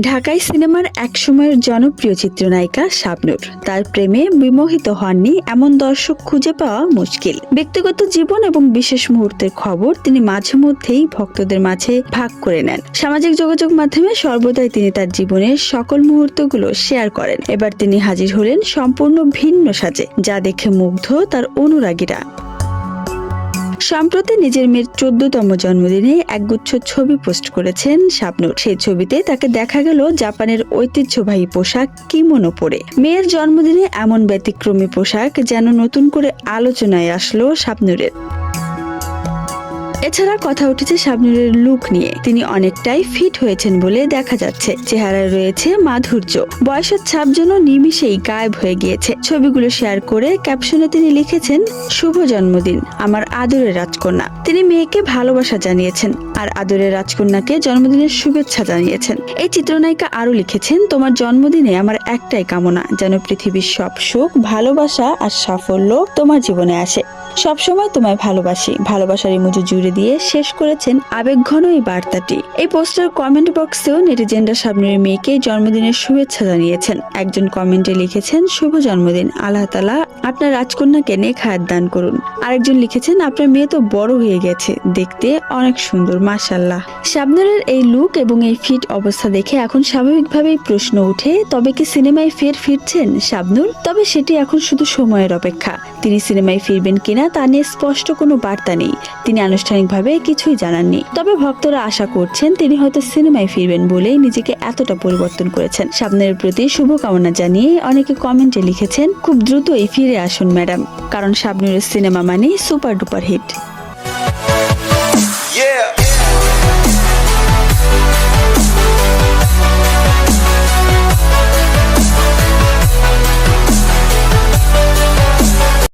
ঢাকাই সিনেমার একসময়ের জনপ্রিয় চিত্রনায়িকা শাবনূর। তার প্রেমে বিমোহিত হননি এমন দর্শক খুঁজে পাওয়া মুশকিল। ব্যক্তিগত জীবন এবং বিশেষ মুহূর্তের খবর তিনি মাঝে মধ্যেই ভক্তদের মাঝে ভাগ করে নেন। সামাজিক যোগাযোগ মাধ্যমে সর্বদাই তিনি তার জীবনের সকল মুহূর্তগুলো শেয়ার করেন। এবার তিনি হাজির হলেন সম্পূর্ণ ভিন্ন সাজে, যা দেখে মুগ্ধ তার অনুরাগীরা। সম্প্রতি নিজের মেয়ের চোদ্দতম জন্মদিনে একগুচ্ছ ছবি পোস্ট করেছেন শাবনূর। সেই ছবিতে তাকে দেখা গেল জাপানের ঐতিহ্যবাহী পোশাক কিমোনো পরে। মেয়ের জন্মদিনে এমন ব্যতিক্রমী পোশাক যেন নতুন করে আলোচনায় আসলো শাবনূরের। এছাড়া কথা উঠেছে শাবনূরের লুক নিয়ে। তিনি অনেকটাই ফিট হয়েছেন বলে দেখা যাচ্ছে। চেহারায় রয়েছে মাধুর্য। বয়সের ছাপ যেন নিমিষেই গায়েব হয়ে গিয়েছে। ছবিগুলো শেয়ার করে ক্যাপশনে তিনি লিখেছেন, শুভ জন্মদিন, আমার আদরের রাজকন্যা। তিনি মেয়েকে ভালোবাসা জানিয়েছেন আর আদরের রাজকন্যাকে জন্মদিনের শুভেচ্ছা জানিয়েছেন। এই চিত্রনায়িকা আরও লিখেছেন, তোমার জন্মদিনে আমার একটাই কামনা, যেন পৃথিবীর সব সুখ, ভালোবাসা আর সাফল্য তোমার জীবনে আসে। সবসময় তোমায় ভালোবাসি। ভালোবাসার ইমোজি জুড়ে দিয়ে শেষ করেছেন আবেগঘন এই বার্তাটি। এই পোস্টার কমেন্ট বক্সেও নেটিজেনরা সামনের মেয়েকে জন্মদিনের শুভেচ্ছা জানিয়েছেন। একজন কমেন্টে লিখেছেন, শুভ জন্মদিন, আল্লাহ তালা আপনার রাজকন্যাকে নেখায়াত দান করুন। আরেকজন লিখেছেন, আপনার মেয়ে তো বড় হয়ে গেছে, দেখতে অনেক সুন্দর মাশাল্লাহ শাবনুরের এই লুক এবং এই ফিট অবস্থা দেখে এখন স্বাভাবিকভাবেই প্রশ্ন উঠে তবে কি সিনেমায় ফের ফিরছেন শাবনুর তবে সেটি এখন শুধু সময়ের অপেক্ষা। তিনি সিনেমায় ফিরবেন কিনা তা নিয়ে স্পষ্ট কোনো বার্তা নেই। তিনি আনুষ্ঠানিকভাবে কিছুই জানাননি তবে ভক্তরা আশা করছেন তিনি হয়তো সিনেমায় ফিরবেন বলেই নিজেকে এতটা পরিবর্তন করেছেন। স্বপ্নের প্রতি শুভকামনা জানিয়ে অনেকে কমেন্টে লিখেছেন, খুব দ্রুতই ফিরে আসুন ম্যাডাম। কারণ শাবনুরের সিনেমা মানেই সুপার ডুপার হিট.